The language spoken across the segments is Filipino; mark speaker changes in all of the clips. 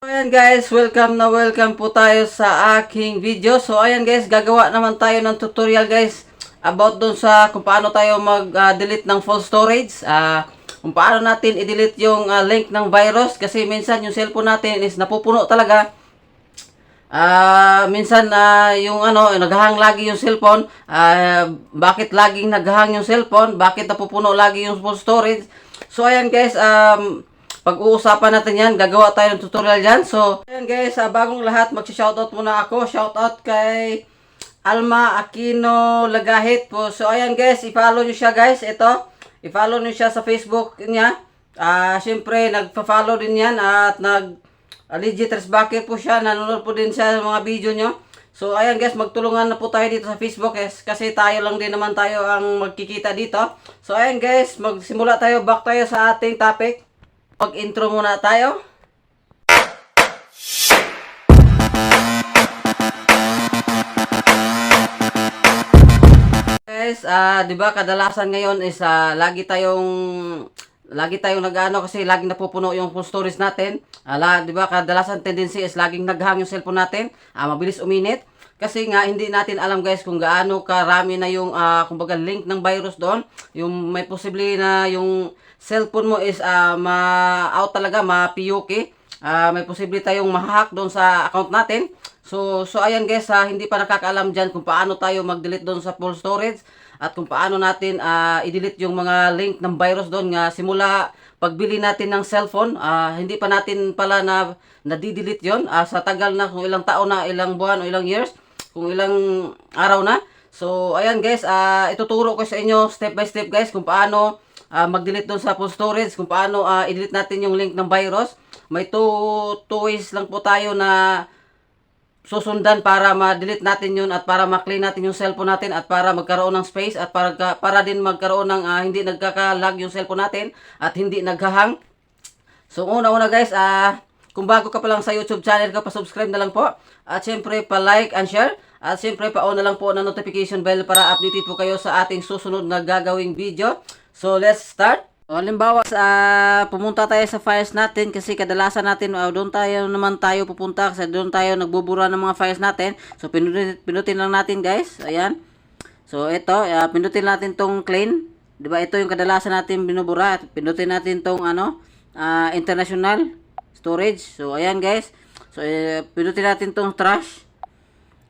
Speaker 1: Ayan guys, welcome na welcome po tayo sa aking video. So ayan guys, gagawa naman tayo ng tutorial guys about dun sa kung paano tayo mag-delete ng full storage. Ah, kung paano natin i-delete yung ah, link ng virus kasi minsan yung cellphone natin is napupuno talaga. Ah, minsan na yung ano, naghahang lagi yung cellphone. Ah, bakit laging naghahang yung cellphone? Bakit napupuno lagi yung full storage? So ayan guys, um pag-uusapan natin yan, gagawa tayo ng tutorial yan. So, ayan guys, ah, bagong lahat, magsi-shoutout muna ako. Shoutout kay Alma Aquino Lagahit po. So, ayan guys, i-follow nyo siya guys. Ito, i-follow nyo siya sa Facebook niya. Ah, syempre, nagpa-follow din yan at nag uh, legit resbacker po siya. Nanonood po din siya ng mga video nyo. So, ayan guys, magtulungan na po tayo dito sa Facebook guys, kasi tayo lang din naman tayo ang magkikita dito. So, ayan guys, magsimula tayo, back tayo sa ating topic. Pag-intro muna tayo. Guys, ah, 'di ba kadalasan ngayon is ah, lagi tayong lagi tayong nag-ano kasi laging napupuno yung full storage natin. Ala, 'di ba kadalasan tendency is laging naghang yung cellphone natin, ah, mabilis uminit. Kasi nga hindi natin alam guys kung gaano karami na yung ah, kumbaga link ng virus doon. Yung may posible na yung cellphone mo is ah, ma-out talaga, ma-PUK. Ah, may posible tayong ma-hack doon sa account natin. So, so ayan guys, ha, hindi pa nakakaalam dyan kung paano tayo mag-delete doon sa full storage at kung paano natin ah, i-delete yung mga link ng virus doon nga simula pagbili natin ng cellphone, ah, hindi pa natin pala na nadi-delete yon ah, sa tagal na kung ilang taon na, ilang buwan o ilang years, kung ilang araw na. So, ayan guys, ah, ituturo ko sa inyo step by step guys kung paano ah, mag-delete doon sa full storage, kung paano ah, i-delete natin yung link ng virus. May two, two ways lang po tayo na susundan para ma-delete natin yun at para ma-clean natin yung cellphone natin at para magkaroon ng space at para, para din magkaroon ng ah, hindi nagkaka-lag yung cellphone natin at hindi naghahang. So una-una guys, ah kung bago ka pa lang sa YouTube channel ka, pa-subscribe na lang po. At syempre pa-like and share. At syempre pa-on na lang po ng notification bell para updated po kayo sa ating susunod na gagawing video. So let's start. So, halimbawa, sa pumunta tayo sa files natin kasi kadalasan natin ah, doon tayo naman tayo pupunta kasi doon tayo nagbubura ng mga files natin. So pinutin, pinutin lang natin guys. Ayan. So ito, ah, pindutin natin tong clean. ba? Ito yung kadalasan natin binubura. Pindutin natin tong ano, ah, international storage. So ayan guys. So eh, pindutin natin tong trash.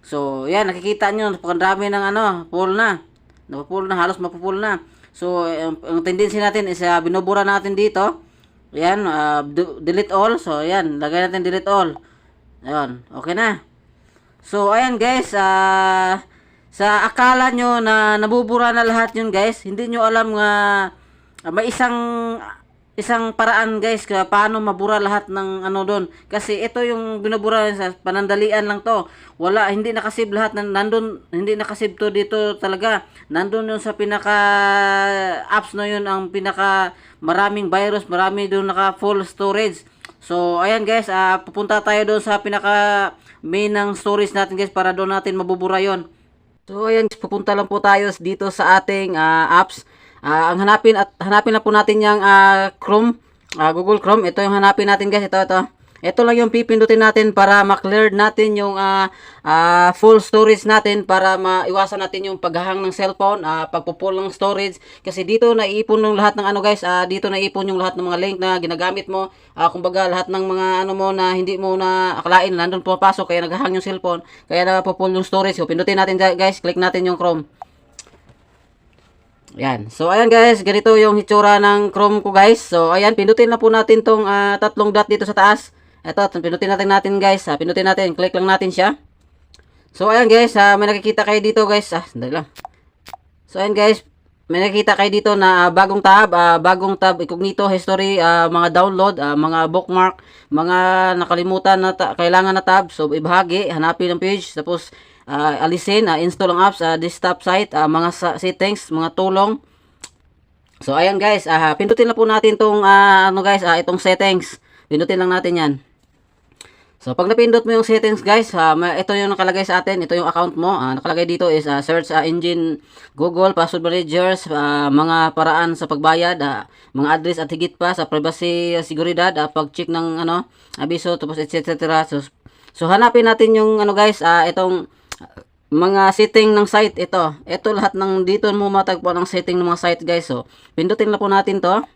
Speaker 1: So ayan, nakikita nyo, napakadami ng ano, full na. Napupull na, halos mapupull na. So ang, ang tendency natin is ah, binubura natin dito. Ayan, ah, do- delete all. So ayan, lagay natin delete all. Ayan, okay na. So, ayan guys, ah sa akala nyo na nabubura na lahat yun guys, hindi nyo alam nga ah, may isang isang paraan guys kaya paano mabura lahat ng ano doon. Kasi ito yung binubura sa panandalian lang to. Wala, hindi nakasave lahat. Nan- Nandun, hindi nakasave to dito talaga. Nandun yun sa pinaka apps na yun ang pinaka maraming virus, marami doon naka full storage. So, ayan guys, ah, pupunta tayo doon sa pinaka main ng storage natin guys para doon natin mabubura yon. So, ayan, pupunta lang po tayo dito sa ating ah, apps. Ah, ang hanapin at hanapin lang po natin yung ah, Chrome, ah, Google Chrome. Ito yung hanapin natin guys, ito ito. Ito lang yung pipindutin natin para ma-clear natin yung ah, ah, full storage natin para maiwasan natin yung paghahang ng cellphone, ah, pagpupull ng storage. Kasi dito naiipon ng lahat ng ano guys, ah, dito naiipon yung lahat ng mga link na ginagamit mo. Ah, kumbaga lahat ng mga ano mo na hindi mo na akalain nandun pumapasok kaya naghahang yung cellphone, kaya napupull yung storage. So pindutin natin guys, click natin yung Chrome. Yan. So, ayan guys, ganito yung hitsura ng Chrome ko guys. So, ayan, pindutin na po natin tong ah, tatlong dot dito sa taas. Ito, pindutin natin natin guys. Ah, pindutin natin, click lang natin siya. So, ayan guys, ah, may nakikita kayo dito guys. Ah, sandali lang. So, ayan guys, may nakikita kayo dito na ah, bagong tab, ah, bagong tab, incognito, history, ah, mga download, ah, mga bookmark, mga nakalimutan na kailangan na tab. So, ibahagi, hanapin ang page, tapos ah, alisin, ah, install ang apps, ah, desktop site, ah, mga settings, mga tulong. So, ayan guys, ah, pindutin na po natin tong, ah, ano guys, ah, itong settings. Pindutin lang natin yan. So, pag napindot mo yung settings, guys, ma- ito yung nakalagay sa atin. Ito yung account mo. Ah, nakalagay dito is ah, search ah, engine, Google, password managers, ah, mga paraan sa pagbayad, ah, mga address at higit pa sa privacy, ah, seguridad, ah, pag-check ng ano, abiso, tapos etc. So, so, hanapin natin yung ano, guys, ah, itong mga setting ng site ito. Ito lahat ng dito mo matagpuan ang setting ng mga site, guys. So, pindutin na po natin to.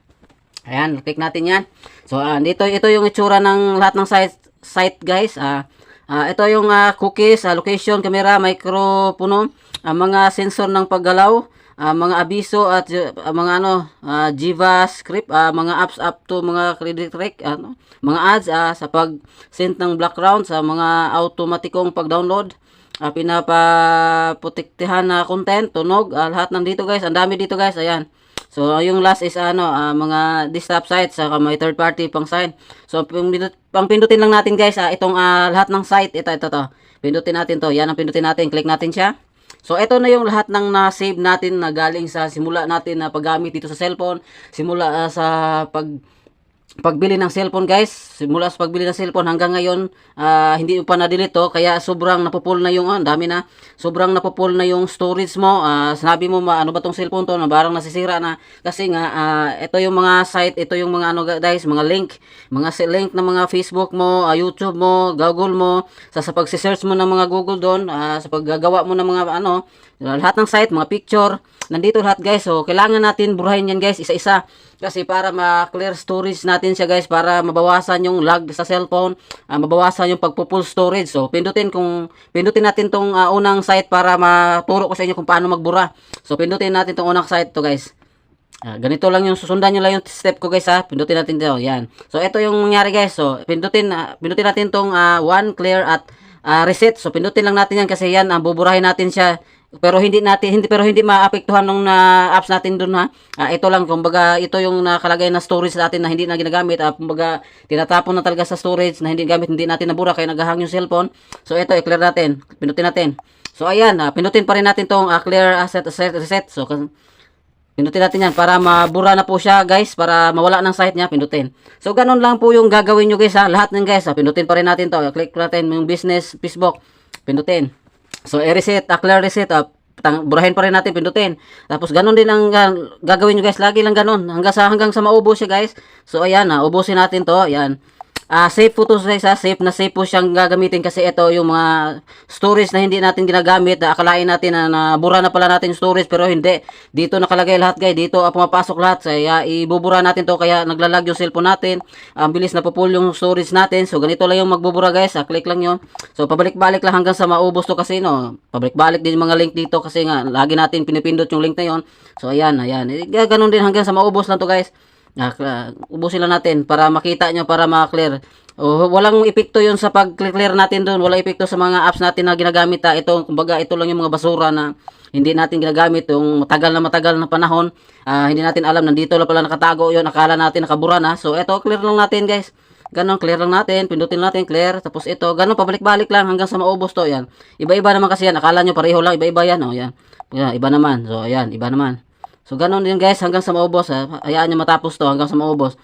Speaker 1: Ayan, click natin yan. So, ah, dito, ito yung itsura ng lahat ng site, site guys. Ah, ah, ito yung ah, cookies, ah, location, camera, microphone, ah, mga sensor ng paggalaw, ah, mga abiso at ah, mga ano, ah, JavaScript, ah, mga apps up to mga credit rec, ano, mga ads ah, sa pag-send ng background, sa mga automatikong pag-download, ah, pinapaprotektihan na content, tunog, ah, lahat nandito guys. Ang dami dito guys, ayan. So, yung last is ano, ah, mga desktop sites, saka may third party pang sign. So, pang, pindut- pang pindutin lang natin guys, ah, itong ah, lahat ng site, ito, ito, to. Pindutin natin to. Yan ang pindutin natin. Click natin siya. So, ito na yung lahat ng na-save natin na galing sa simula natin na paggamit dito sa cellphone. Simula ah, sa pag pagbili ng cellphone guys, simula sa pagbili ng cellphone hanggang ngayon, ah, hindi pa na-delete to, kaya sobrang napupul na yung, oh, dami na, sobrang napupul na yung storage mo, ah, sinabi mo, ma, ano ba tong cellphone to, na barang nasisira na, kasi nga, ah, ito yung mga site, ito yung mga ano guys, mga link, mga link ng mga Facebook mo, ah, YouTube mo, Google mo, sa, sa pag-search mo ng mga Google doon, ah, sa paggagawa mo ng mga ano, lahat ng site, mga picture, nandito lahat guys, so kailangan natin burahin yan guys, isa-isa, kasi para ma-clear storage natin siya guys, para mabawasan yung lag sa cellphone, ah, mabawasan yung pagpo-full storage. So, pindutin kung pindutin natin tong ah, unang site para maturo ko sa inyo kung paano magbura. So, pindutin natin tong unang site to guys. Ah, ganito lang yung susundan nyo lang yung step ko guys ha. Pindutin natin to. Yan. So, ito yung nangyari guys. So, pindutin, ah, pindutin natin tong ah, one clear at ah, reset. So, pindutin lang natin yan kasi yan, ang buburahin natin siya pero hindi natin hindi pero hindi maapektuhan ng na apps natin doon ha. Ah, ito lang kumbaga ito yung nakalagay na storage natin na hindi na ginagamit. Ah, kumbaga tinatapon na talaga sa storage na hindi gamit, hindi natin nabura kaya naghahang yung cellphone. So ito i-clear natin. Pindutin natin. So ayan, ah, pindutin pa rin natin tong ah, clear asset asset reset. So Pindutin natin yan para mabura na po siya guys, para mawala ng site niya, pindutin. So ganun lang po yung gagawin nyo guys ha, lahat ng guys ha, pindutin pa rin natin to. Click natin yung business, Facebook, pindutin. So i-reset, uh, clear reset, uh, tang, burahin pa rin natin, pindutin. Tapos ganun din ang uh, gagawin nyo guys, lagi lang ganun, hanggang sa, hanggang sa maubos siya guys. So ayan, uh, ubusin natin to, ayan. Ah, safe po to guys, ha? safe na safe po siyang gagamitin kasi ito yung mga storage na hindi natin ginagamit. Na akalain natin na nabura na pala natin storage pero hindi. Dito nakalagay lahat guys, dito ah, pumapasok lahat. Kaya ibubura natin to kaya naglalag yung cellphone natin. Ang bilis na pupull yung storage natin. So ganito lang yung magbubura guys, ah, click lang yun. So pabalik-balik lang hanggang sa maubos to kasi no. Pabalik-balik din mga link dito kasi nga lagi natin pinipindot yung link na yon. So ayan, ayan. Eh, ganun din hanggang sa maubos lang to guys. Ah, uh, ubusin lang natin para makita nyo, para ma-clear. Oh, walang epekto yun sa pag-clear natin doon. Walang epekto sa mga apps natin na ginagamit. Ha. Ito, kumbaga, ito lang yung mga basura na hindi natin ginagamit. Yung matagal na matagal na panahon. Ah, hindi natin alam, nandito lang pala nakatago yun. Akala natin nakabura na. So, ito, clear lang natin guys. Ganon, clear lang natin. Pindutin natin, clear. Tapos ito, ganon, pabalik-balik lang hanggang sa maubos to. Yan. Iba-iba naman kasi yan. Akala nyo pareho lang. Iba-iba yan. Oh, yan. yan. Iba naman. So, ayan. Iba naman. So, ganun din guys, hanggang sa maubos. Ha? Hayaan nyo matapos to hanggang sa maubos.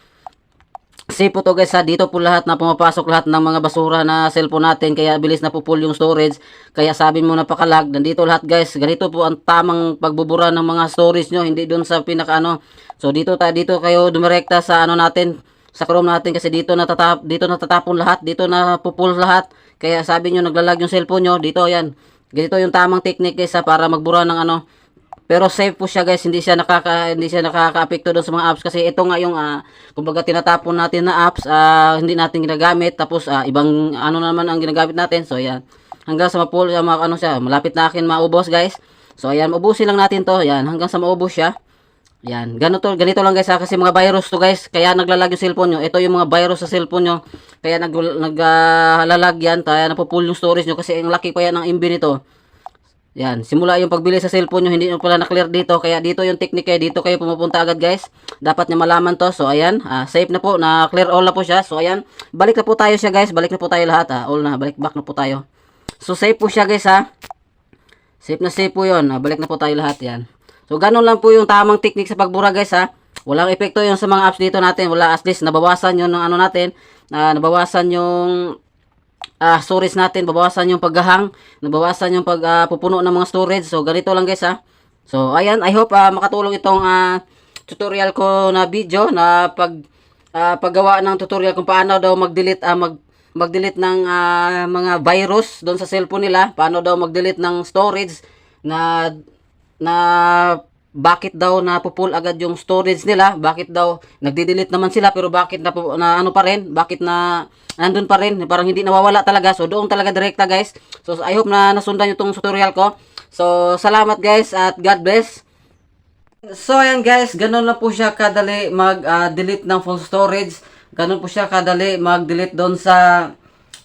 Speaker 1: Safe po to guys ha. Dito po lahat na pumapasok lahat ng mga basura na cellphone natin. Kaya bilis na po yung storage. Kaya sabi mo napakalag. Nandito lahat guys. Ganito po ang tamang pagbubura ng mga storage nyo. Hindi dun sa pinaka ano. So dito ta dito kayo dumirekta sa ano natin. Sa Chrome natin kasi dito natatap dito natatapon lahat. Dito na pupul lahat. Kaya sabi nyo naglalag yung cellphone nyo. Dito yan. Ganito yung tamang technique guys ha, para magbura ng ano pero safe po siya guys, hindi siya nakaka hindi siya nakakaapekto doon sa mga apps kasi ito nga yung uh, kumbaga tinatapon natin na apps, uh, hindi natin ginagamit tapos uh, ibang ano naman ang ginagamit natin. So ayan. Hanggang sa mapul uh, ano siya, malapit na akin maubos guys. So ayan, ubusin lang natin 'to. Ayan, hanggang sa maubos siya. Yan, ganito, ganito lang guys ha, kasi mga virus to guys, kaya naglalag yung cellphone nyo. Ito yung mga virus sa cellphone nyo, kaya nag, naglalag uh, yan, kaya napupull yung storage nyo kasi ang laki pa yan ng MB nito. Yan, simula yung pagbili sa cellphone nyo, hindi nyo pala na-clear dito. Kaya dito yung technique, dito kayo pumupunta agad guys. Dapat nyo malaman to. So ayan, ah, safe na po, na-clear all na po siya. So ayan, balik na po tayo siya guys. Balik na po tayo lahat ha. All na, balik back na po tayo. So safe po siya guys ha. Safe na safe po yun. Ah, balik na po tayo lahat yan. So ganun lang po yung tamang technique sa pagbura guys ha. Walang epekto yun sa mga apps dito natin. Wala at least nabawasan yun ng ano natin. Uh, nabawasan yung ah storage natin, babawasan yung paghahang, nabawasan yung pagpupuno ng mga storage. So ganito lang guys ha. So ayan, I hope ah, makatulong itong ah, tutorial ko na video na pag ah, paggawa ng tutorial kung paano daw mag-delete ah, mag mag-delete ng ah, mga virus doon sa cellphone nila, paano daw mag-delete ng storage na na bakit daw na pull agad yung storage nila, bakit daw nagde-delete naman sila pero bakit na, na ano pa rin, bakit na nandun pa rin, parang hindi nawawala talaga. So doon talaga direkta guys. So I hope na nasundan yung tong tutorial ko. So salamat guys at God bless. So ayan guys, ganun lang po siya kadali mag-delete ng full storage. Ganun po siya kadali mag-delete doon sa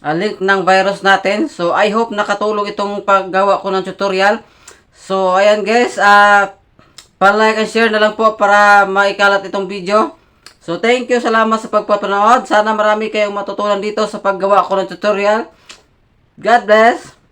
Speaker 1: ah, link ng virus natin. So I hope nakatulong itong paggawa ko ng tutorial. So ayan guys, ah pa-like and share na lang po para maikalat itong video. So thank you, salamat sa pagpapanood. Sana marami kayong matutunan dito sa paggawa ko ng tutorial. God bless!